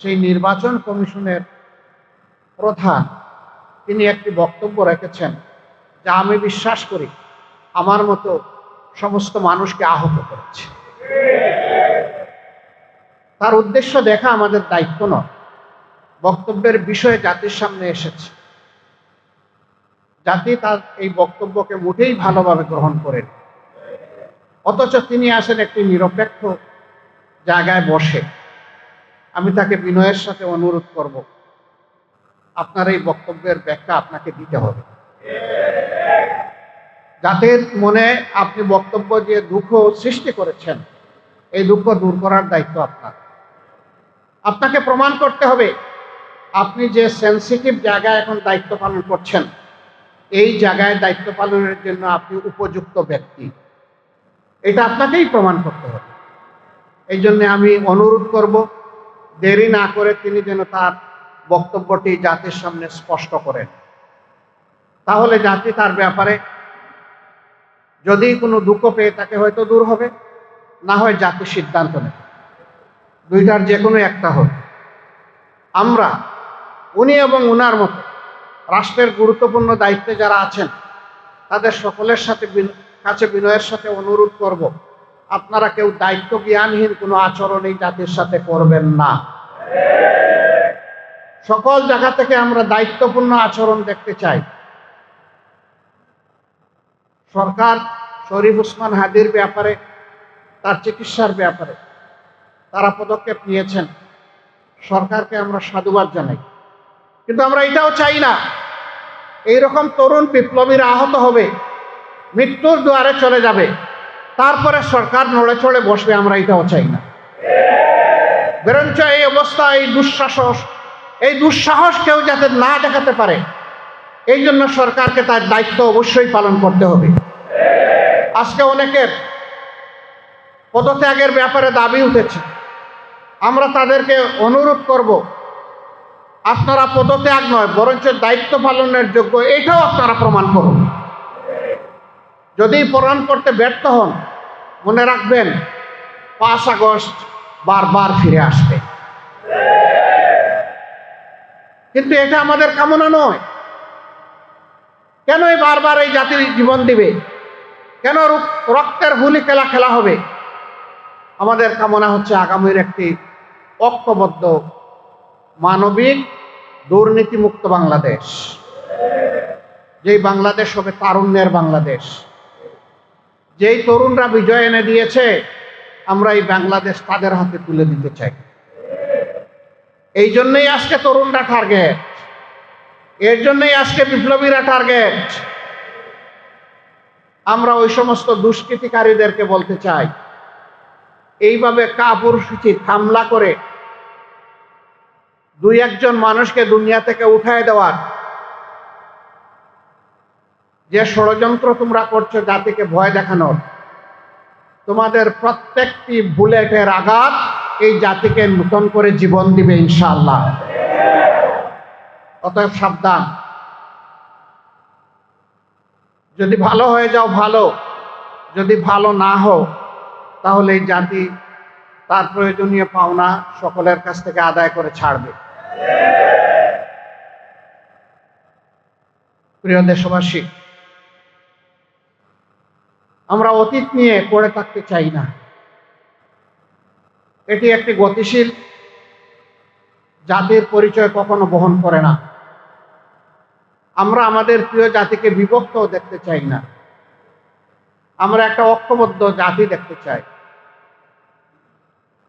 সেই নির্বাচন কমিশনের প্রধান, তিনি একটি বক্তব্য রেখেছেন যা আমি বিশ্বাস করি আমার মতো সমস্ত মানুষকে আহত করেছে। তার উদ্দেশ্য দেখা আমাদের দায়িত্ব নয়, বক্তব্যের বিষয়ে জাতির সামনে এসেছে। জাতি তার এই বক্তব্যকে মোটেই ভালোভাবে গ্রহণ করেন, অথচ তিনি আসেন একটি নিরপেক্ষ জায়গায় বসে। আমি তাকে বিনয়ের সাথে অনুরোধ করব। আপনার এই বক্তব্যের ব্যাখ্যা আপনাকে দিতে হবে। জাতির মনে আপনি বক্তব্য যে দুঃখ সৃষ্টি করেছেন, এই দুঃখ দূর করার দায়িত্ব আপনার। আপনাকে প্রমাণ করতে হবে, আপনি যে সেন্সিটিভ জায়গায় এখন দায়িত্ব পালন করছেন, এই জায়গায় দায়িত্ব পালনের জন্য আপনি উপযুক্ত ব্যক্তি। এটা আপনাকেই প্রমাণ করতে হবে। এই জন্য আমি অনুরোধ করব দেরি না করে তিনি যেন তার বক্তব্যটি জাতির সামনে স্পষ্ট করেন। তাহলে জাতি তার ব্যাপারে যদি কোনো দুঃখ পেয়ে তাকে হয়তো দূর হবে, না হয় জাতি সিদ্ধান্ত নেবে। দুইটার যে কোনো একটা হোক। আমরা, উনি এবং উনার মতো রাষ্ট্রের গুরুত্বপূর্ণ দায়িত্বে যারা আছেন, তাদের সকলের সাথে কাছে বিনয়ের সাথে অনুরোধ করব। আপনারা কেউ দায়িত্ব জ্ঞানহীন কোনো আচরণ এই জাতির সাথে করবেন না। সকল জায়গা থেকে আমরা দায়িত্বপূর্ণ আচরণ দেখতে চাই। সরকার শরীফ উসমান হাদির ব্যাপারে, তার চিকিৎসার ব্যাপারে, তারা পদক্ষেপ নিয়েছেন। সরকারকে আমরা সাধুবাদ জানাই। কিন্তু আমরা এটাও চাই না, এইরকম তরুণ বিপ্লবীরা আহত হবে, মৃত্যুর দুয়ারে চলে যাবে। তারপরে সরকার নড়ে চড়ে বসবে, আমরা এটাও চাই না। বরঞ্চ এই অবস্থা, এই দুঃসাহস এই দুঃসাহস কেউ যাতে না দেখাতে পারে, এই জন্য সরকারকে তার দায়িত্ব অবশ্যই পালন করতে হবে। আজকে অনেকের পদত্যাগের ব্যাপারে দাবি উঠেছে। আমরা তাদেরকে অনুরোধ করব, আপনারা পদত্যাগ নয়, বরঞ্চ দায়িত্ব পালনের যোগ্য, এটাও আপনারা প্রমাণ করুন। যদি প্রমাণ করতে ব্যর্থ হন, মনে রাখবেন, পাঁচ আগস্ট বারবার ফিরে আসবে। কিন্তু এটা আমাদের কামনা নয়। কেন এই বারবার এই জাতির জীবন দিবে? কেন রুক- রক্তের হুলি খেলা খেলা হবে? আমাদের কামনা হচ্ছে আগামীর একটি ঐক্যবদ্ধ, মানবিক, দুর্নীতিমুক্ত বাংলাদেশ। যেই বাংলাদেশ হবে তারুণ্যের বাংলাদেশ। যেই তরুণরা বিজয় এনে দিয়েছে, আমরা এই বাংলাদেশ তাদের হাতে তুলে দিতে চাই। এই জন্যই আজকে তরুণরা টার্গেট এর জন্যই আজকে বিপ্লবীরা টার্গেট আমরা ওই সমস্ত দুষ্কৃতিকারীদেরকে বলতে চাই, এইভাবে কাপুরুষিত হামলা করে দুই একজন মানুষকে দুনিয়া থেকে উঠায় দেওয়ার যে ষড়যন্ত্র তোমরা করছ জাতিকে ভয় দেখানোর, তোমাদের প্রত্যেকটি বুলেটের আঘাত এই জাতিকে নূতন করে জীবন দিবে ইনশাআল্লাহ। অতএব সাবধান। যদি ভালো হয়ে যাও, ভালো। যদি ভালো না হও, তাহলে এই জাতি তার প্রয়োজনীয় পাওনা সকলের কাছ থেকে আদায় করে ছাড়বে। প্রিয় দেশবাসী আমরা অতীত নিয়ে পড়ে থাকতে চাই না। এটি একটি গতিশীল জাতির পরিচয় কখনো বহন করে না। আমরা আমাদের প্রিয় জাতিকে বিভক্ত দেখতে চাই না। আমরা একটা ঐক্যবদ্ধ জাতি দেখতে চাই।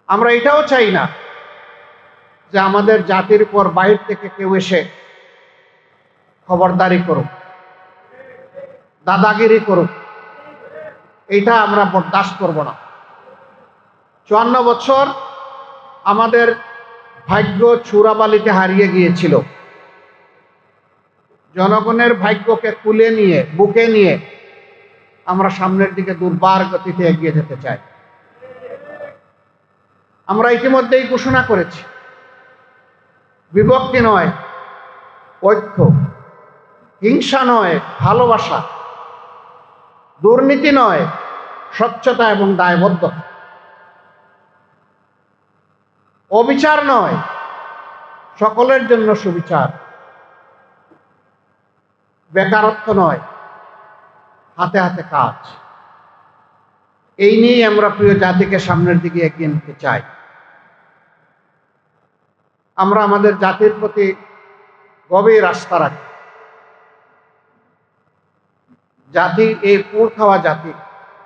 আমরা এটাও চাই না যে আমাদের জাতির উপর বাইরে থেকে কেউ এসে খবরদারি করুক, দাদাগিরি করুক এইটা আমরা বরদাস্ত করব না। চুয়ান্ন বছর আমাদের ভাগ্য চূড়াবালিতে হারিয়ে গিয়েছিল। জনগণের ভাগ্যকে কুলে নিয়ে, বুকে নিয়ে আমরা সামনের দিকে দুর্বার গতিতে এগিয়ে যেতে চাই। আমরা ইতিমধ্যেই ঘোষণা করেছি, বিভক্তি নয়, ঐক্য, হিংসা নয়, ভালোবাসা দুর্নীতি নয়, স্বচ্ছতা এবং দায়বদ্ধতা। অবিচার নয়, সকলের জন্য সুবিচার। বেকারত্ব নয়, হাতে হাতে কাজ। এই নিয়েই আমরা প্রিয় জাতিকে সামনের দিকে এগিয়ে নিতে চাই। আমরা আমাদের জাতির প্রতি গভীর আস্থা রাখি। জাতি এই পুর খাওয়া জাতি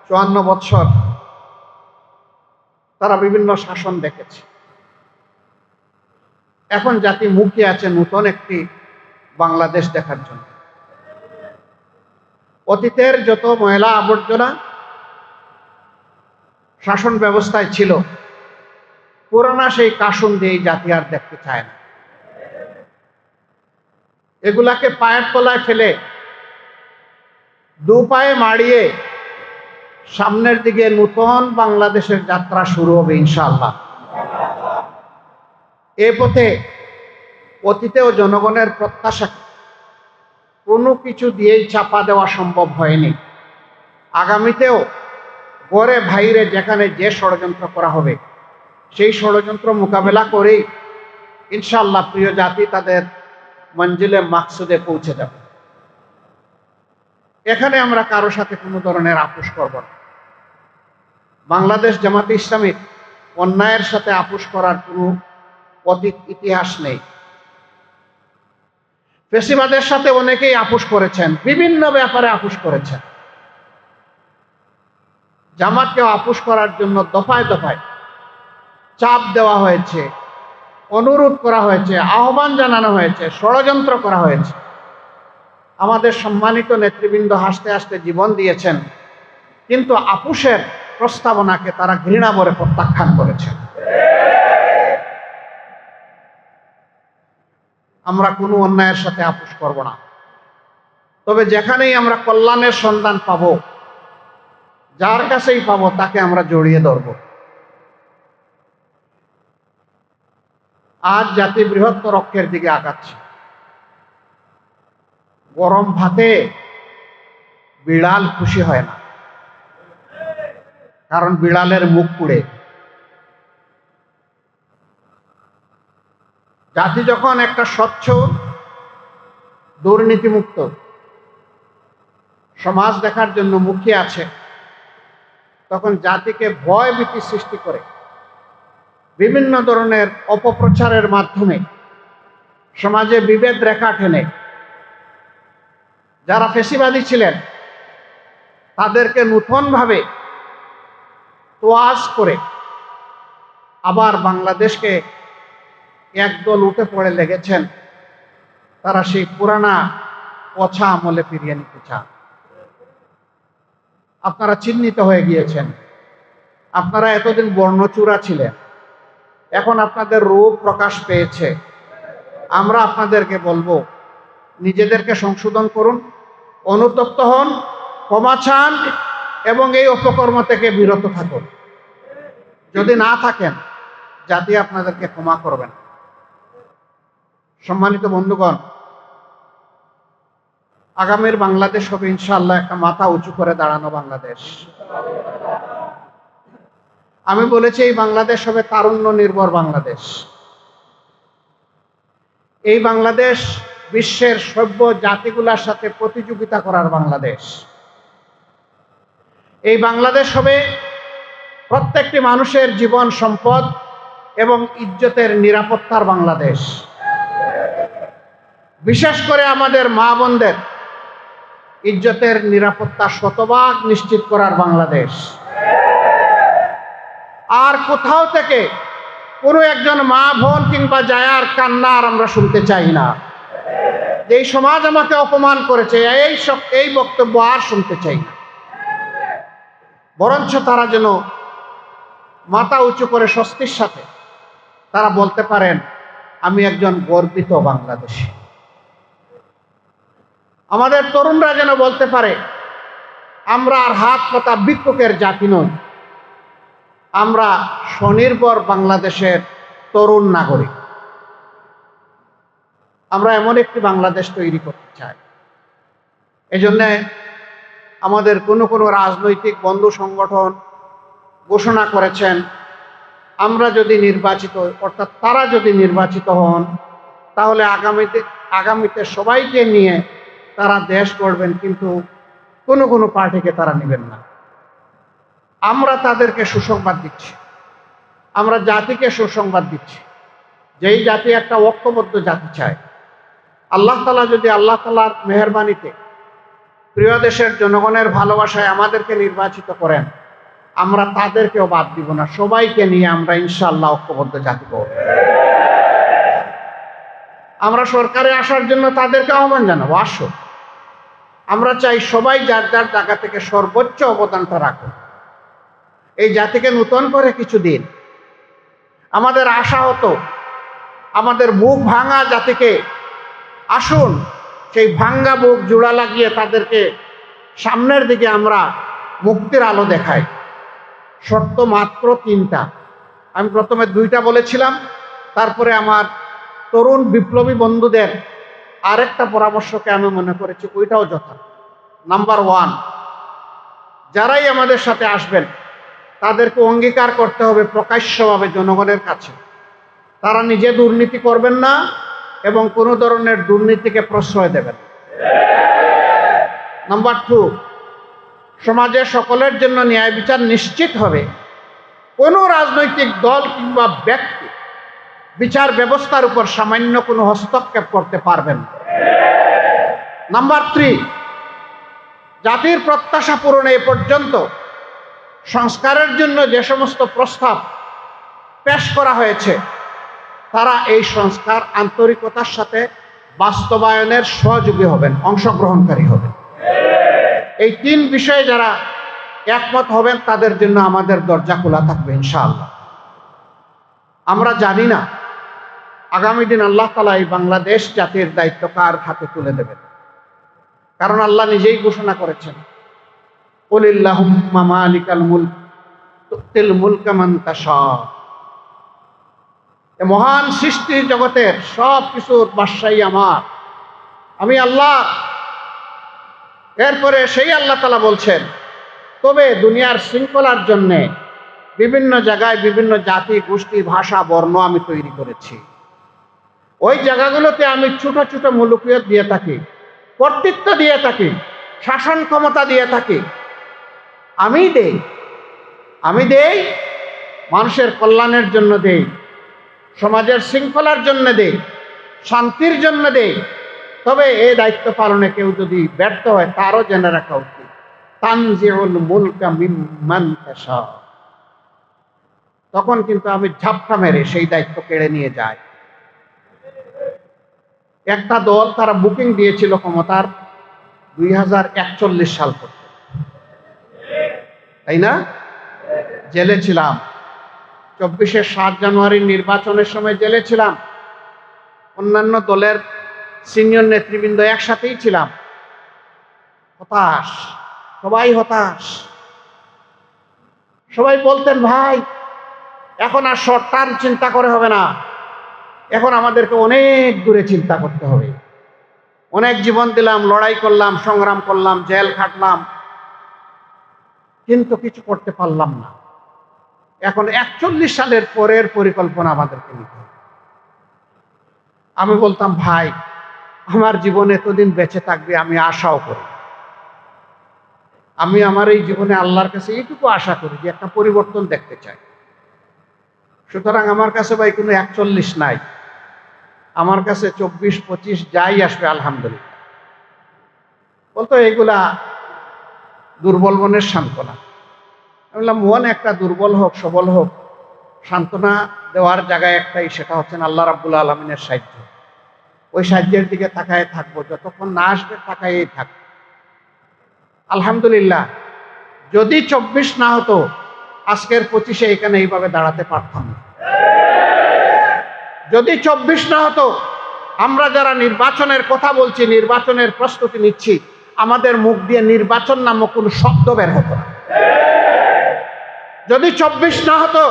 চুয়ান্ন বৎসর তারা বিভিন্ন শাসন দেখেছে। এখন জাতি মুখে আছে নূতন একটি বাংলাদেশ দেখার জন্য। অতীতের যত ময়লা আবর্জনা শাসন ব্যবস্থায় ছিল, পুরানা সেই কাসন দিয়ে জাতি আর দেখতে চায় না। এগুলাকে পায়ের তলায় ফেলে দু পায়ে মাড়িয়ে সামনের দিকে নূতন বাংলাদেশের যাত্রা শুরু হবে ইনশাআল্লাহ। এ পথে অতীতেও জনগণের প্রত্যাশা কোনো কিছু দিয়েই চাপা দেওয়া সম্ভব হয়নি। আগামীতেও গড়ে ভাইরে যেখানে যে ষড়যন্ত্র করা হবে, সেই ষড়যন্ত্র মোকাবেলা করেই ইনশাআল্লাহ প্রিয় জাতি তাদের মঞ্জিলে মাকসুদে পৌঁছে যাবে। এখানে আমরা কারও সাথে কোনো ধরনের আপোষ করব না। বাংলাদেশ জামাতে ইসলামীর অন্যায়ের সাথে আপোষ করার কোনো অতীত, ইতিহাস নেই। ফেসিবাদের সাথে অনেকেই আপোষ করেছেন, বিভিন্ন ব্যাপারে আপোষ করেছেন। জামাতকে আপোষ করার জন্য দফায় দফায় চাপ দেওয়া হয়েছে, অনুরোধ করা হয়েছে, আহ্বান জানানো হয়েছে, ষড়যন্ত্র করা হয়েছে। আমাদের সম্মানিত নেতৃবৃন্দ হাসতে হাসতে জীবন দিয়েছেন, কিন্তু আপুষের প্রস্তাবনাকে তারা ঘৃণা ভরে প্রত্যাখ্যান করেছেন। আমরা কোনো অন্যায়ের সাথে আপোষ করব না। তবে যেখানেই আমরা কল্যাণের সন্ধান পাব, যার কাছেই পাবো, তাকে আমরা জড়িয়ে ধরব। আজ জাতি বৃহত্তর অক্ষের দিকে আগাচ্ছে। গরম ভাতে বিড়াল খুশি হয় না। কারণ বিড়ালের মুখ পুড়ে। জাতি যখন একটা স্বচ্ছ, দুর্নীতিমুক্ত, সমাজ দেখার জন্য মুখিয়ে আছে, তখন জাতিকে ভয় ভীতি সৃষ্টি করে। বিভিন্ন ধরনের অপপ্রচারের মাধ্যমে সমাজে বিভেদ রেখা টেনে। যারা ফেসিবাদী ছিলেন, তাদেরকে নূতনভাবে তোয়াজ করে আবার বাংলাদেশকে একদল উঠে পড়ে লেগেছেন, তারা সেই পুরানা পছা আমলে ফিরিয়ে নিতে চান। আপনারা চিহ্নিত হয়ে গিয়েছেন। আপনারা এতদিন বর্ণচূড়া ছিলেন। এখন আপনাদের রূপ প্রকাশ পেয়েছে। আমরা আপনাদেরকে বলব, নিজেদেরকে সংশোধন করুন অনুতপ্ত হন, ক্ষমা চান এবং এই অপকর্ম থেকে বিরত থাকুন। যদি না থাকেন, জাতি আপনাদেরকে ক্ষমা করবেন সম্মানিত বন্ধুগণ, আগামীর বাংলাদেশ হবে ইনশাল্লাহ একটা মাথা উঁচু করে দাঁড়ানো বাংলাদেশ। আমি বলেছি, এই বাংলাদেশ হবে তারুণ্য নির্ভর বাংলাদেশ। এই বাংলাদেশ বিশ্বের সভ্য জাতিগুলোর সাথে প্রতিযোগিতা করার বাংলাদেশ। এই বাংলাদেশ হবে প্রত্যেকটি মানুষের জীবন সম্পদ এবং ইজ্জতের নিরাপত্তার বাংলাদেশ। বিশেষ করে আমাদের মা বোনদের ইজ্জতের নিরাপত্তা শতভাগ নিশ্চিত করার বাংলাদেশ। আর কোথাও থেকে কোনো একজন মা বোন কিংবা জায়ার কান্না আর আমরা শুনতে চাই না। যে সমাজ আমাকে অপমান করেছে, এই এই বক্তব্য আর শুনতে চাই না। বরঞ্চ তারা যেন মাথা উঁচু করে স্বস্তির সাথে তারা বলতে পারেন, আমি একজন গর্বিত বাংলাদেশী। আমাদের তরুণরা যেন বলতে পারে, আমরা আর হাত পাতা ভিক্ষুকের জাতি নই, আমরা স্বনির্ভর বাংলাদেশের তরুণ নাগরিক। আমরা এমন একটি বাংলাদেশ তৈরি করতে চাই। এজন্যে আমাদের কোনো কোনো রাজনৈতিক বন্ধু সংগঠন ঘোষণা করেছেন, আমরা যদি নির্বাচিত, অর্থাৎ তারা যদি নির্বাচিত হন, তাহলে আগামীতে আগামীতে সবাইকে নিয়ে তারা দেশ করবেন কিন্তু কোনো কোনো পার্টিকে তারা নেবেন না। আমরা তাদেরকে সুসংবাদ দিচ্ছি। আমরা জাতিকে সুসংবাদ দিচ্ছি। যেই জাতি একটা ঐক্যবদ্ধ জাতি চায় আল্লাহ তালা যদি আল্লাহ তালার মেহরবানিতে প্রিয় দেশের জনগণের ভালোবাসায় আমাদেরকে নির্বাচিত করেন, আমরা তাদেরকেও বাদ দিব না। সবাইকে নিয়ে আমরা ইনশাল্লাহ ঐক্যবদ্ধ জাতি করব। আমরা সরকারে আসার জন্য তাদেরকে আহ্বান জানাব, আসো। আমরা চাই সবাই যার যার জায়গা থেকে সর্বোচ্চ অবদানটা রাখো। এই জাতিকে নূতন করে কিছু দিন আমাদের আশা হতো, আমাদের মুখ ভাঙা জাতিকে আসুন, সেই ভাঙ্গা বুক জোড়া লাগিয়ে তাদেরকে সামনের দিকে আমরা মুক্তির আলো দেখাই। শর্ত মাত্র তিনটা। আমি প্রথমে দুইটা বলেছিলাম, তারপরে আমার তরুণ বিপ্লবী বন্ধুদের আরেকটা পরামর্শকে আমি মনে করেছি, ওইটাও যথা। নাম্বার ওয়ান, যারাই আমাদের সাথে আসবেন, তাদেরকে অঙ্গীকার করতে হবে প্রকাশ্যভাবে জনগণের কাছে। তারা নিজে দুর্নীতি করবেন না এবং কোনো ধরনের দুর্নীতিকে প্রশ্রয় দেবেন। নাম্বার টু সমাজে সকলের জন্য ন্যায় বিচার নিশ্চিত হবে। কোনো রাজনৈতিক দল কিংবা ব্যক্তি বিচার ব্যবস্থার উপর সামান্য কোনো হস্তক্ষেপ করতে পারবেন নাম্বার থ্রি জাতির প্রত্যাশা পূরণে এ পর্যন্ত সংস্কারের জন্য যে সমস্ত প্রস্তাব পেশ করা হয়েছে তারা এই সংস্কার আন্তরিকতার সাথে বাস্তবায়নের সহযোগী হবেন, অংশগ্রহণকারী হবেন। এই তিন বিষয়ে যারা একমত হবেন, তাদের জন্য আমাদের দরজা খোলা থাকবে, ইনশাআল্লাহ। আমরা জানি না, আগামী দিন আল্লাহ তালা এই বাংলাদেশ জাতির দায়িত্ব কার হাতে তুলে দেবেন। কারণ আল্লাহ নিজেই ঘোষণা করেছেন মুলক, তুতিল মুলকা মান তাশা। এ মহান সৃষ্টি জগতের সব কিছুর বাদশাহী আমার। আমি আল্লাহ। এরপরে সেই আল্লাহ তালা বলছেন, তবে দুনিয়ার শৃঙ্খলার জন্যে বিভিন্ন জায়গায় বিভিন্ন জাতি, গোষ্ঠী, ভাষা, বর্ণ আমি তৈরি করেছি। ওই জায়গাগুলোতে আমি ছোট ছোট মুলুকিয়ত দিয়ে থাকি, কর্তৃত্ব দিয়ে থাকি, শাসন ক্ষমতা দিয়ে থাকি। আমি দেই। আমি দেই, মানুষের কল্যাণের জন্য দেই। সমাজের শৃঙ্খলার জন্য দেই শান্তির জন্য দেই তবে এই দায়িত্ব পালনে কেউ যদি ব্যর্থ হয়, তারও জেনে রাখা উচিত। তখন কিন্তু আমি ঝাপটা মেরে সেই দায়িত্ব কেড়ে নিয়ে যাই। একটা দল তারা বুকিং দিয়েছিল ক্ষমতার দুই হাজার একচল্লিশ সাল পর্যন্ত। তাই না? জেলে ছিলাম। চব্বিশে সাত জানুয়ারির নির্বাচনের সময় জেলে ছিলাম। অন্যান্য দলের সিনিয়র নেতৃবৃন্দ একসাথেই ছিলাম। হতাশ। সবাই হতাশ। সবাই বলতেন, ভাই, এখন আর টার্ম চিন্তা করে হবে না। এখন আমাদেরকে অনেক দূরে চিন্তা করতে হবে। অনেক জীবন দিলাম, লড়াই করলাম, সংগ্রাম করলাম, জেল খাটলাম। কিন্তু কিছু করতে পারলাম না। এখন একচল্লিশ সালের পরের পরিকল্পনা আমাদেরকে নিতে আমি বলতাম, ভাই, আমার জীবন এতদিন বেঁচে থাকবে, আমি আশাও করি আমি আমার এই জীবনে আল্লাহর কাছে এইটুকু আশা করি যে একটা পরিবর্তন দেখতে চাই। সুতরাং আমার কাছে ভাই কোনো একচল্লিশ নাই। আমার কাছে চব্বিশ, পঁচিশ যাই আসবে, আলহামদুলিল্লাহ। বলতো এগুলা দুর্বল মনের সান্ত্বনা। বললাম, মন একটা দুর্বল হোক, সবল হোক, সান্ত্বনা দেওয়ার জায়গায় একটাই, সেটা হচ্ছেন আল্লাহ রাব্বুল আলমিনের সাহায্য। ওই সাহায্যের দিকে তাকায় থাকব, যতক্ষণ না আসবে তাকায়েই থাকব আলহামদুলিল্লাহ, যদি চব্বিশ না হতো, আজকের পঁচিশে এখানে এইভাবে দাঁড়াতে পারতাম না। যদি চব্বিশ না হতো, আমরা যারা নির্বাচনের কথা বলছি, নির্বাচনের প্রস্তুতি নিচ্ছি, আমাদের মুখ দিয়ে নির্বাচন নামক কোনো শব্দ বের হতো না। যদি চব্বিশ না হতো,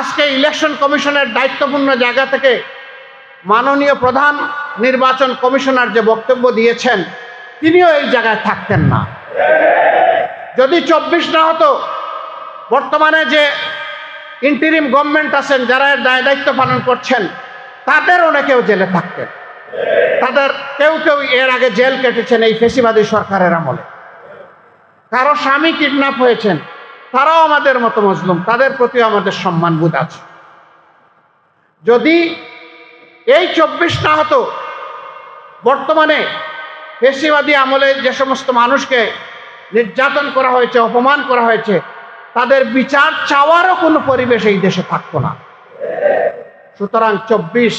আজকে ইলেকশন কমিশনের দায়িত্বপূর্ণ জায়গা থেকে মাননীয় প্রধান নির্বাচন কমিশনার যে বক্তব্য দিয়েছেন, তিনিও এই জায়গায় থাকতেন না। যদি চব্বিশ না হতো, বর্তমানে যে ইন্টিরিম গভর্নমেন্ট আছেন, যারা দায়, দায়িত্ব পালন করছেন, তাদের অনেকেও জেলে থাকতেন। তাদের কেউ কেউ এর আগে জেল কেটেছেন এই ফেসিবাদী সরকারের আমলে। কারও স্বামী কিডন্যাপ হয়েছেন, তারাও আমাদের মতো মজলুম, তাদের প্রতিও আমাদের সম্মান বোধ আছে। যদি এই চব্বিশ না হতো বর্তমানে পেশিবাদী আমলে যে সমস্ত মানুষকে নির্যাতন করা হয়েছে, অপমান করা হয়েছে, তাদের বিচার চাওয়ারও কোনো পরিবেশ এই দেশে থাকতো না। সুতরাং চব্বিশ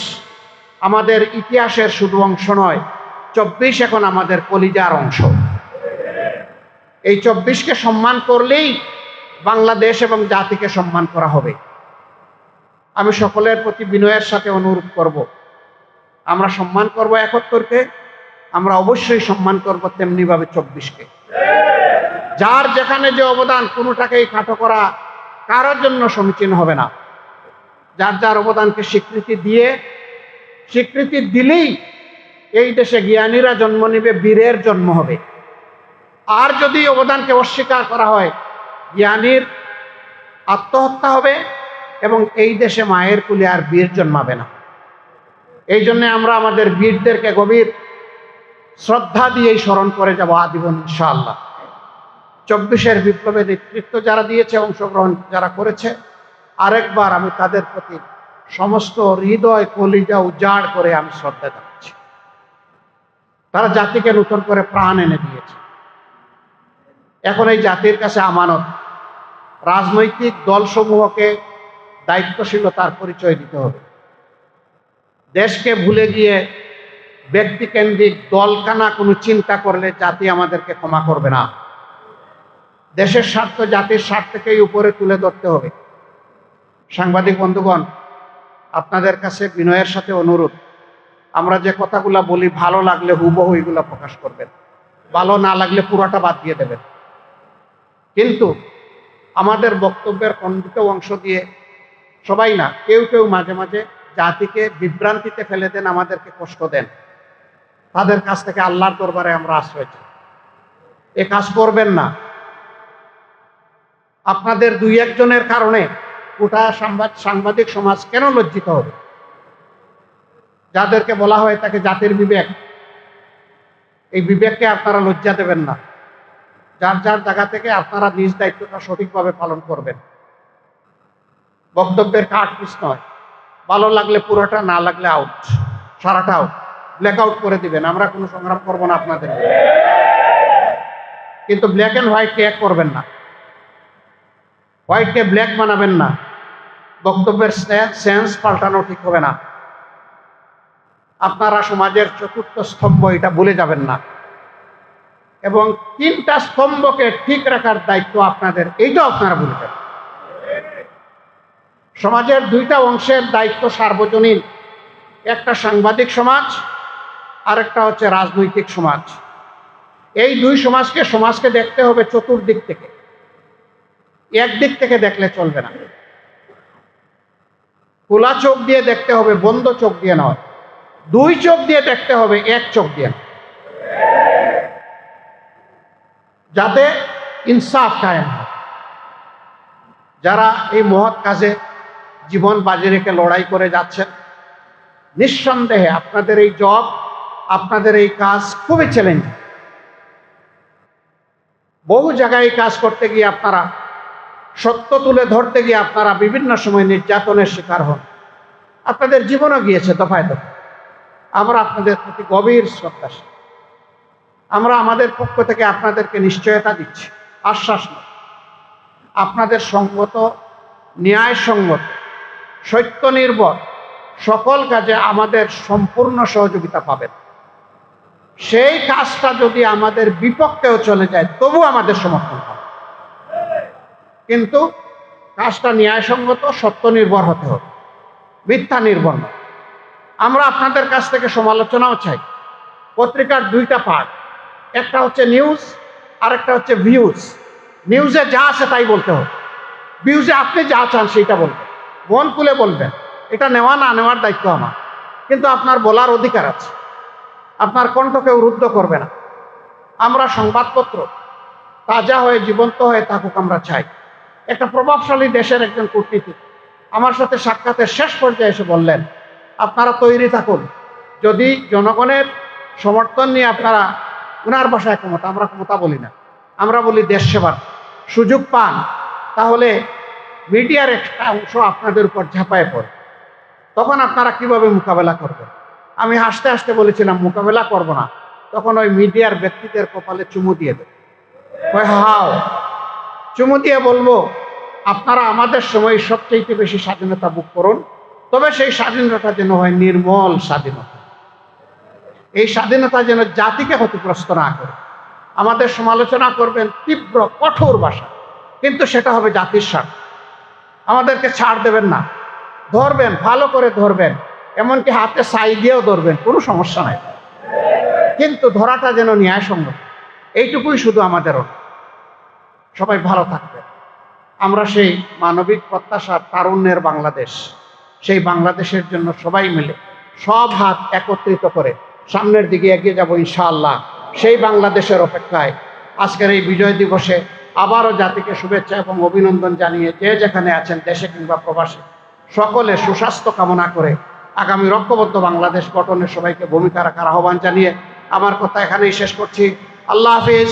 আমাদের ইতিহাসের শুধু অংশ নয়, চব্বিশ এখন আমাদের কলিজার অংশ। এই চব্বিশকে সম্মান করলেই বাংলাদেশ এবং জাতিকে সম্মান করা হবে। আমি সকলের প্রতি বিনয়ের সাথে অনুরোধ করব। আমরা সম্মান করব একাত্তরকে, আমরা অবশ্যই সম্মান করব তেমনিভাবে চব্বিশকে। যার যেখানে যে অবদান, কোনোটাকেই খাটো করা কারোর জন্য সমীচীন হবে না। যার যার অবদানকে স্বীকৃতি দিয়ে, স্বীকৃতি দিলেই এই দেশে জ্ঞানীরা জন্ম নেবে, বীরের জন্ম হবে। আর যদি অবদানকে অস্বীকার করা হয়, জ্ঞানীর আত্মহত্যা হবে এবং এই দেশে মায়ের কুলে আর বীর জন্মাবে না। এই জন্য আমরা আমাদের বীরদেরকে গভীর শ্রদ্ধা দিয়েই স্মরণ করে যাব আজীবন, ইনশাআল্লাহ। চব্বিশের বিপ্লবে নেতৃত্ব যারা দিয়েছে, অংশগ্রহণ যারা করেছে, আরেকবার আমি তাদের প্রতি সমস্ত হৃদয়, কলিজা উজাড় করে আমি শ্রদ্ধা জানাচ্ছি। তারা জাতিকে নতুন করে প্রাণ এনে দিয়েছে। এখন এই জাতির কাছে আমানত। রাজনৈতিক দলসমূহকে দায়িত্বশীলতার পরিচয় দিতে হবে। দেশকে ভুলে গিয়ে ব্যক্তিকেন্দ্রিক দলকানা কোনো চিন্তা করলে জাতি আমাদেরকে ক্ষমা করবে না। দেশের স্বার্থ জাতির স্বার্থকেই উপরে তুলে ধরতে হবে। সাংবাদিক বন্ধুগণ, আপনাদের কাছে বিনয়ের সাথে অনুরোধ। আমরা যে কথাগুলা বলি, ভালো লাগলে হুবহু এগুলো প্রকাশ করবেন। ভালো না লাগলে পুরোটা বাদ দিয়ে দেবেন। কিন্তু আমাদের বক্তব্যের খণ্ডিত অংশ দিয়ে সবাই না, কেউ কেউ মাঝে মাঝে জাতিকে বিভ্রান্তিতে ফেলে দেন, আমাদেরকে কষ্ট দেন। তাদের কাছ থেকে আল্লাহর দরবারে আমরা আশ্রয় চাই। এ কাজ করবেন না। আপনাদের দুই একজনের কারণে গোটা সাংবাদ সাংবাদিক সমাজ কেন লজ্জিত হবে? যাদেরকে বলা হয় তাকে জাতির বিবেক। এই বিবেককে আপনারা লজ্জা দেবেন না। যার যার জায়গা থেকে আপনারা নিজ দায়িত্বটা সঠিকভাবে পালন করবেন। বক্তব্যের কাট পিস নয়। ভালো লাগলে পুরোটা, না লাগলে আউট সারাটা আউট ব্ল্যাক আউট করে দিবেন। আমরা কোনো সংগ্রাম করব না আপনাদের। কিন্তু ব্ল্যাক অ্যান্ড হোয়াইটকে এক করবেন না। হোয়াইটকে ব্ল্যাক বানাবেন না। বক্তব্যের সেন্স পাল্টানো ঠিক হবে না। আপনারা সমাজের চতুর্থ স্তম্ভ, এটা ভুলে যাবেন না। এবং তিনটা স্তম্ভকে ঠিক রাখার দায়িত্ব আপনাদের, এইটাও আপনারা ভুলে যাবেন। সমাজের দুইটা অংশের দায়িত্ব সার্বজনীন, একটা সাংবাদিক সমাজ, আরেকটা হচ্ছে রাজনৈতিক সমাজ। এই দুই সমাজকে সমাজকে দেখতে হবে চতুর্দিক থেকে। একদিক থেকে দেখলে চলবে না। খোলা চোখ দিয়ে দেখতে হবে, বন্ধ চোখ দিয়ে নয়। দুই চোখ দিয়ে দেখতে হবে, এক চোখ দিয়ে। যাতে ইনসাফ কায়েম যারা এই মহৎ কাজে জীবন বাজি রেখে লড়াই করে যাচ্ছেন, নিঃসন্দেহে আপনাদের এই জব আপনাদের এই কাজ খুবই চ্যালেঞ্জিং বহু জায়গায় এই কাজ করতে গিয়ে আপনারা, সত্য তুলে ধরতে গিয়ে আপনারা বিভিন্ন সময় নির্যাতনের শিকার হন। আপনাদের জীবনও গিয়েছে দফায় দফায়। আমরা আপনাদের প্রতি গভীর শ্রদ্ধাশীল। আমরা আমাদের পক্ষ থেকে আপনাদেরকে নিশ্চয়তা দিচ্ছি। আশ্বাস আপনাদের সঙ্গত, ন্যায়সঙ্গত সত্য নির্ভর সকল কাজে আমাদের সম্পূর্ণ সহযোগিতা পাবেন। সেই কাজটা যদি আমাদের বিপক্ষেও চলে যায় তবু আমাদের সমর্থন হবে কিন্তু কাজটা ন্যায়সঙ্গত সত্য নির্ভর হতে হবে। মিথ্যা নির্ভর নয়। আমরা আপনাদের কাছ থেকে সমালোচনাও চাই। পত্রিকার দুইটা পার্ট একটা হচ্ছে নিউজ আর একটা হচ্ছে ভিউজ নিউজে যা আছে তাই বলতে হবে। ভিউজে আপনি যা চান সেইটা বলবেন। মন খুলে বলবেন, এটা নেওয়া না নেওয়ার দায়িত্ব আমার। কিন্তু আপনার বলার অধিকার আছে। আপনার কণ্ঠ কেউ রুদ্ধ করবে না। আমরা সংবাদপত্র, তাজা হয়ে জীবন্ত হয়ে থাকুক আমরা চাই। একটা প্রভাবশালী দেশের একজন কূটনীতিক আমার সাথে সাক্ষাতের শেষ পর্যায়ে এসে বললেন, আপনারা তৈরি থাকুন। যদি জনগণের সমর্থন নিয়ে আপনারা ওনার ভাষায় ক্ষমতা, আমরা ক্ষমতা বলি না। আমরা বলি দেশ সেবার। সুযোগ পান, তাহলে মিডিয়ার একটা অংশ আপনাদের উপর ঝাঁপায় পড়ে তখন আপনারা কীভাবে মোকাবেলা করবেন? আমি হাসতে হাসতে বলেছিলাম, মোকাবেলা করব না। তখন ওই মিডিয়ার ব্যক্তিদের কপালে চুমু দিয়ে দেবে হাও চুমু দিয়ে বলব, আপনারা আমাদের সময় সবচেয়ে বেশি স্বাধীনতা বুক করুন, তবে সেই স্বাধীনতা যেন হয় নির্মল স্বাধীনতা। এই স্বাধীনতা যেন জাতিকে ক্ষতিগ্রস্ত না করে। আমাদের সমালোচনা করবেন তীব্র, কঠোর ভাষা, কিন্তু সেটা হবে জাতির স্বার্থ। আমাদেরকে ছাড় দেবেন না। ধরবেন, ভালো করে ধরবেন, এমনকি হাতে সাই দিয়েও ধরবেন, কোনো সমস্যা নাই। কিন্তু ধরাটা যেন ন্যায়সঙ্গত, এইটুকুই শুধু আমাদের অনুরোধ। সবাই ভালো থাকবেন। আমরা সেই মানবিক প্রত্যাশার তারুণ্যের বাংলাদেশ, সেই বাংলাদেশের জন্য সবাই মিলে সব হাত একত্রিত করে সামনের দিকে এগিয়ে যাব ইনশাআল্লাহ। সেই বাংলাদেশের অপেক্ষায় আজকের এই বিজয় দিবসে আবারও জাতিকে শুভেচ্ছা এবং অভিনন্দন জানিয়ে যে যেখানে আছেন দেশে কিংবা প্রবাসে, সকলে সুস্বাস্থ্য কামনা করে আগামী রক্ষবদ্ধ বাংলাদেশ গঠনে সবাইকে ভূমিকা রাখার আহ্বান জানিয়ে আমার কথা এখানেই শেষ করছি। আল্লাহ হাফিজ।